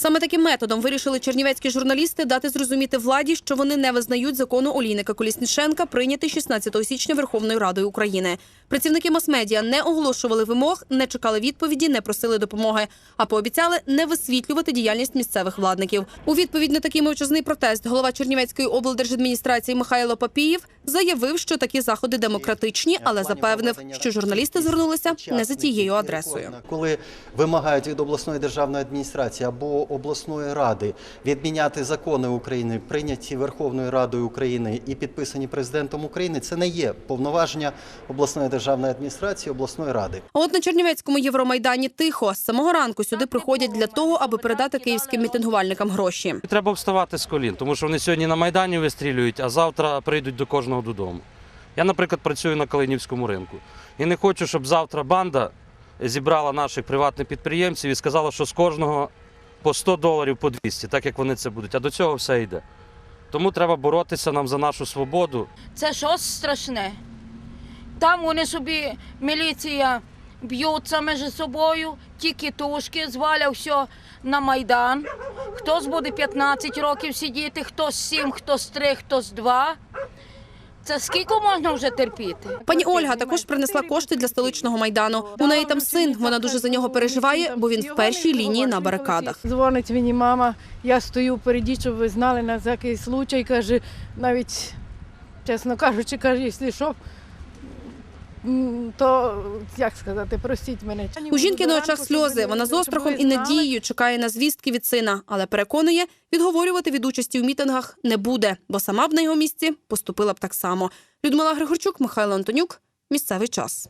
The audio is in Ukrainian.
Саме таким методом вирішили чернівецькі журналісти дати зрозуміти владі, що вони не визнають закону Олійника Коліснішенка, прийнятий 16 січня Верховною Радою України. Працівники мас-медіа не оголошували вимог, не чекали відповіді, не просили допомоги, а пообіцяли не висвітлювати діяльність місцевих владників. У відповідь на такий мовчазний протест голова Чернівецької облдержадміністрації Михайло Папієв заявив, що такі заходи демократичні, але запевнив, що журналісти звернулися не за тією адресою. Коли вимагають від обласної державної адміністрації або обласної ради відміняти закони України, прийняті Верховною Радою України і підписані президентом України, це не є повноваження обласної державної адміністрації, обласної ради. А от на Чернівецькому Євромайдані тихо. З самого ранку сюди приходять для того, аби передати київським мітингувальникам гроші. Треба вставати з колін, тому що вони сьогодні на Майдані вистрілюють, а завтра прийдуть до кожного додому. Я, наприклад, працюю на Калинівському ринку. І не хочу, щоб завтра банда зібрала наших приватних підприємців і сказала, що з кожного по 100 доларів, по 200, так як вони це будуть. А до цього все йде. Тому треба боротися нам за нашу свободу. Це щось страшне. Там вони собі, міліція, б'ються між собою, тільки тушки, зваля все на Майдан. Хтось буде 15 років сидіти, хтось 7, хтось 3, хтось 2. Це скільки можна вже терпіти? Пані Ольга також принесла кошти для столичного майдану. У неї там син. Вона дуже за нього переживає, бо він в першій лінії на барикадах. Дзвонить мені мама, я стою впереді, щоб ви знали на всякий случай. Каже, навіть, чесно кажучи, каже, якщо що, то як сказати, простіть мене. У жінки на очах сльози. Вона з острахом і надією чекає на звістки від сина, але переконує, відговорювати від участі у мітингах не буде, бо сама б на його місці поступила б так само. Людмила Григорчук, Михайло Антонюк. Місцевий час.